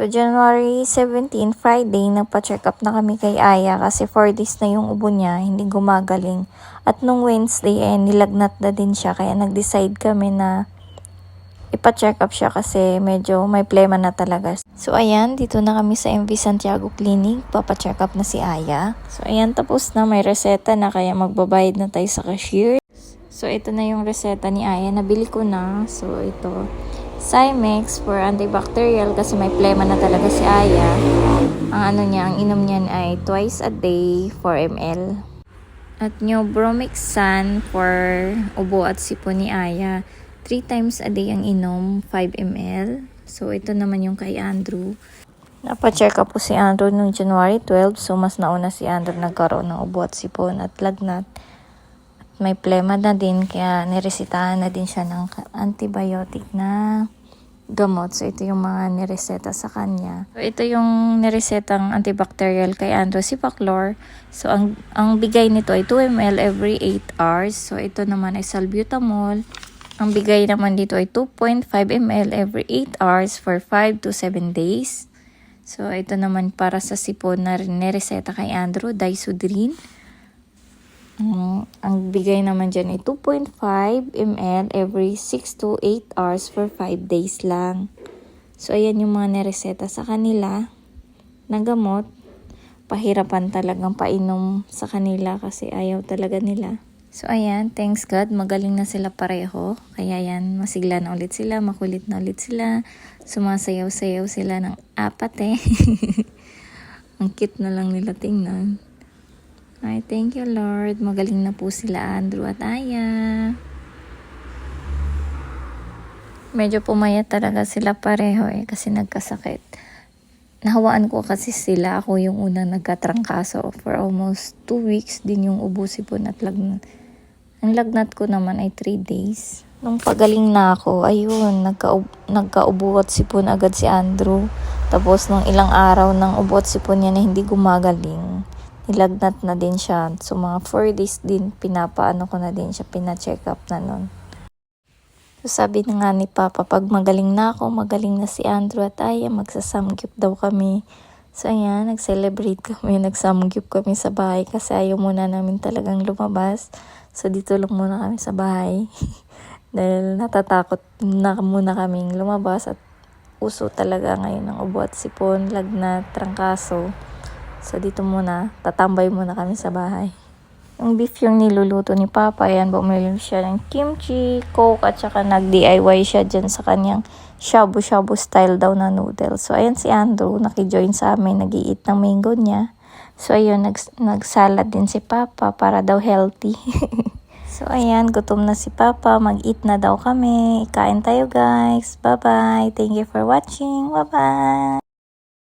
So, January 17, Friday, nagpa-check up na kami kay Aya kasi 4 days na yung ubo niya, hindi gumagaling. At nung Wednesday, eh, nilagnat na din siya. Kaya nag-decide kami na ipa-check up siya kasi medyo may plema na talaga. So, ayan, dito na kami sa MV Santiago Clinic. Papa-check up na si Aya. So, ayan, tapos na. May reseta na kaya magbabayad na tayo sa cashier. So, ito na yung reseta ni Aya. Nabili ko na. So, ito. Cymex for antibacterial kasi may plema na talaga si Aya. Ang ano niya, ang inom niyan ay twice a day 4 ml. At new Bromexan for ubo at sipo ni Aya. 3 times a day ang inom, 5 ml. So, ito naman yung kay Andrew. Napa-check up po si Andrew noong January 12. So, mas nauna si Andrew nagkaroon ng ubo at sipon at lagnat. At may plema na din, kaya niresitahan na din siya ng antibiotic na gamot. So, ito yung mga nireseta sa kanya. So, ito yung niresetang antibacterial kay Andrew, si Paclor. So, ang, ang bigay nito ay 2 ml every 8 hours. So, ito naman ay salbutamol. Ang bigay naman dito ay 2.5 ml every 8 hours for 5 to 7 days. So, ito naman para sa sipon na nireseta kay Andrew, Disodrin. Mm, ang bigay naman dyan ay 2.5 ml every 6 to 8 hours for 5 days lang. So, ayan yung mga nireseta sa kanila na gamot. Pahirapan talagang painom sa kanila kasi ayaw talaga nila. So, ayan, thanks God, magaling na sila pareho. Kaya yan, masigla na ulit sila, makulit na ulit sila. Sumasayaw-sayaw sila ng apat eh. Ang cute na lang nila tingnan. Ay, thank you Lord. Magaling na po sila Andrew at Aya. Medyo pumayat talaga sila pareho eh kasi nagkasakit. Nahawaan ko kasi sila. Ako yung unang nagkatrangkaso. For almost 2 weeks din yung ubo sipon at lagnat. Ang lagnat ko naman ay 3 days. Nung pagaling na ako, ayun, nagka, nagkaubo at sipon agad si Andrew. Tapos nung ilang araw ng ubo at sipon niya na hindi gumagaling, nilagnat na din siya. So mga 4 days din, pinapaano ko na din siya, pina-check up na nun. So sabi na nga ni Papa, pag magaling na ako, magaling na si Andrew at Aya, magsasamgyup daw kami. So ayan, nag-celebrate kami, nagsamgyup kami sa bahay kasi ayaw muna namin talagang lumabas. So dito lang muna kami sa bahay. Dahil natatakot na muna kaming lumabas at uso talaga ngayon ng ubo at sipon, lagnat, trangkaso. So dito muna, tatambay muna kami sa bahay. Yung beef yung niluluto ni Papa, yan, bumili siya ng kimchi, coke, at saka nag-DIY siya dyan sa kanyang shabu-shabu style daw na noodles. So, ayan si Andrew, nakijoin sa amin, nag eat ng mango niya. So, ayun, nag nagsalad din si Papa para daw healthy. so, ayan, gutom na si Papa, mag-eat na daw kami. Kain tayo guys. Bye-bye. Thank you for watching. Bye-bye.